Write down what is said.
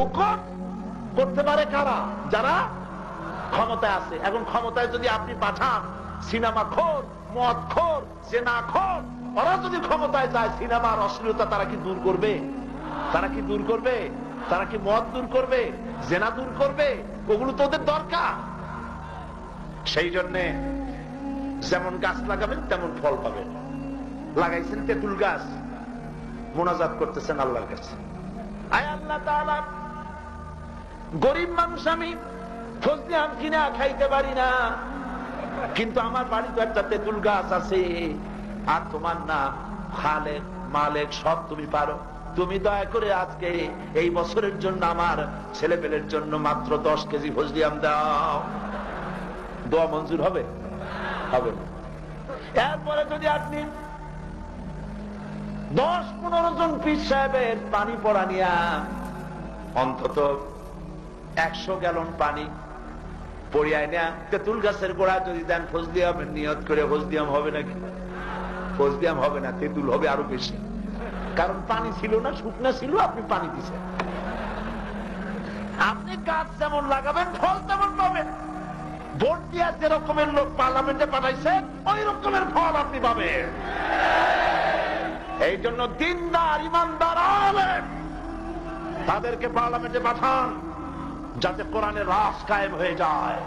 হুকুম করতে পারে কারা? যারা ক্ষমতায় আছে। এখন ক্ষমতায় যদি আপনি পাঠান, সিনেমা খোর, মদ খোর, জেনা খোর, ওরা যদি ক্ষমতায় যায়, সিনেমার অশ্লীলতা তারা কি দূর করবে? তারা কি দূর করবে? তারা কি মদ দূর করবে? জেনা দূর করবে? ওগুলো তো ওদের দরকার। সেই জন্যে যেমন গাছ লাগাবেন, তেমন ফল পাবেন। লাগাইছেন তেঁতুল গাছ। মোনাজাত করতেছেন আল্লাহর কাছে। আয় আল্লাহ গরিব মানুষ আমি। ফজলি আম কিনা খাইতে পারি না। কিন্তু আমার বাড়িতে একটা তেঁতুল গাছ আছে। আর তোমার না খালেক, মালেক, সব তুমি পারো। তুমি দয়া করে আজকে এই বছরের জন্য আমার ছেলে পেলের জন্য মাত্র দশ কেজি ফজলি আম দাও। দোয়া মঞ্জুর হবে? হবে। এরপরে যদি আপনি দশ পনেরো জন পীর সাহেবের পানি পড়া নিয়া অন্তত একশো গ্যালন পানি পড়িয়ায় না। তেঁতুল গাছের গোড়া যদি দেন ফজদিয়ামের নিয়ত করে ফজদিয়াম হবে নাকি? ফজদিয়াম হবে না, তেঁতুল হবে আরও বেশি। কারণ পানি ছিল না, শুকনা ছিল, আপনি পানি দিচ্ছেন আপনি গাছ যেমন লাগাবেন, ফল তেমন পাবেন। ভোট দিয়া যে রকমের লোক পার্লামেন্টে পাঠাইছেন ওই রকমের ফল আপনি পাবেন। এই জন্য দিনদার, ইমানদার তাদেরকে পার্লামেন্টে পাঠান। যাতে কোরআনের রাস কায়েম হয়ে যায়।